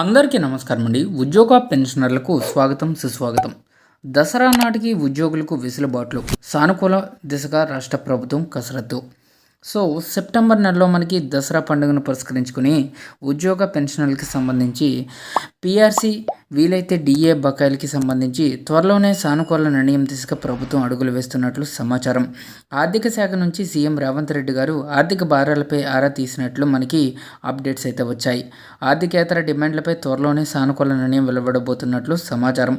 అందరికీ నమస్కారం అండి. ఉద్యోగ పెన్షనర్లకు స్వాగతం సుస్వాగతం. దసరా నాటికి ఉద్యోగులకు వెసులుబాట్లు సానుకూల దిశగా రాష్ట్ర ప్రభుత్వం కసరత్తు. సో సెప్టెంబర్ నెలలో మనకి దసరా పండుగను పురస్కరించుకుని ఉద్యోగ పెన్షనర్లకి సంబంధించి పిఆర్సీ వీలైతే డిఏ బకాయిలకి సంబంధించి త్వరలోనే సానుకూల నిర్ణయం దిశగా ప్రభుత్వం అడుగులు వేస్తున్నట్లు సమాచారం. ఆర్థిక శాఖ నుంచి సీఎం రేవంత్ రెడ్డి గారు ఆర్థిక భారాలపై ఆరా తీసినట్లు మనకి అప్డేట్స్ అయితే వచ్చాయి. ఆర్థికేతర డిమాండ్లపై త్వరలోనే సానుకూల నిర్ణయం వెలువడబోతున్నట్లు సమాచారం.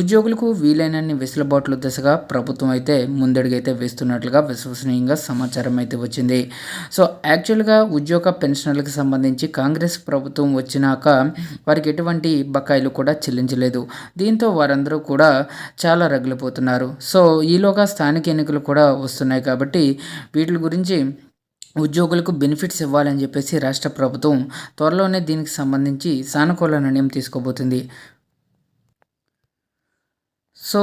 ఉద్యోగులకు వీలైనన్ని వెసులుబాట్ల దిశగా ప్రభుత్వం అయితే ముందడుగైతే వేస్తున్నట్లుగా విశ్వసనీయంగా సమాచారం అయితే వచ్చింది. సో యాక్చువల్గా ఉద్యోగ పెన్షనర్లకు సంబంధించి కాంగ్రెస్ ప్రభుత్వం వచ్చినాక వారికి ఎటువంటి బకాయిలు కూడా చెల్లించలేదు. దీంతో వారందరూ కూడా చాలా రగిలిపోతున్నారు. సో ఈలోగా స్థానిక ఎన్నికలు కూడా వస్తున్నాయి కాబట్టి వీటి గురించి ఉద్యోగులకు బెనిఫిట్స్ ఇవ్వాలని చెప్పేసి రాష్ట్ర ప్రభుత్వం త్వరలోనే దీనికి సంబంధించి సానుకూల నిర్ణయం తీసుకోబోతుంది. సో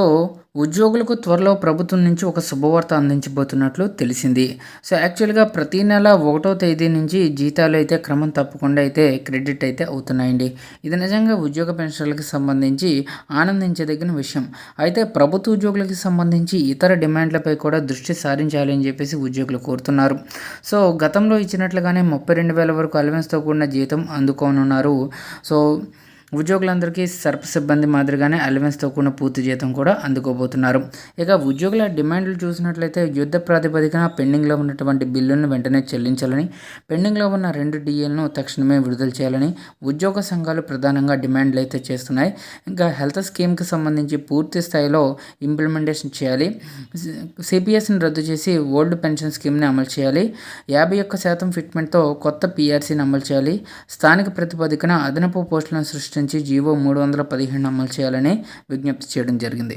ఉద్యోగులకు త్వరలో ప్రభుత్వం నుంచి ఒక శుభవార్త అందించబోతున్నట్లు తెలిసింది. సో యాక్చువల్గా ప్రతి నెల ఒకటో తేదీ నుంచి జీతాలు అయితే క్రమం తప్పకుండా అయితే క్రెడిట్ అయితే అవుతున్నాయండి. ఇది నిజంగా ఉద్యోగ పెన్షన్లకు సంబంధించి ఆనందించదగిన విషయం. అయితే ప్రభుత్వ ఉద్యోగులకు సంబంధించి ఇతర డిమాండ్లపై కూడా దృష్టి సారించాలి అని చెప్పేసి ఉద్యోగులు కోరుతున్నారు. సో గతంలో ఇచ్చినట్లుగానే ముప్పై రెండు వేల వరకు అలవెన్స్తో కూడిన జీతం అందుకోనున్నారు. సో ఉద్యోగులందరికీ సర్ప సిబ్బంది మాదిరిగానే అలవెన్స్తో కూడిన పూర్తి జీతం కూడా అందుకోబోతున్నారు. ఇక ఉద్యోగుల డిమాండ్లు చూసినట్లయితే యుద్ధ ప్రాతిపదికన పెండింగ్లో ఉన్నటువంటి బిల్లులను వెంటనే చెల్లించాలని పెండింగ్లో ఉన్న రెండు డిఏలను తక్షణమే విడుదల చేయాలని ఉద్యోగ సంఘాలు ప్రధానంగా డిమాండ్లు అయితే చేస్తున్నాయి. ఇంకా హెల్త్ స్కీమ్కి సంబంధించి పూర్తి స్థాయిలో ఇంప్లిమెంటేషన్ చేయాలి. సిపిఎస్ని రద్దు చేసి ఓల్డ్ పెన్షన్ స్కీమ్ని అమలు చేయాలి. యాభై ఒక్క శాతం ఫిట్మెంట్తో కొత్త పిఆర్సీని అమలు చేయాలి. స్థానిక ప్రతిపాదికన అదనపు పోస్టులను సృష్టించి జీవో మూడు వందల పదిహేను అమలు చేయాలని విజ్ఞప్తి చేయడం జరిగింది.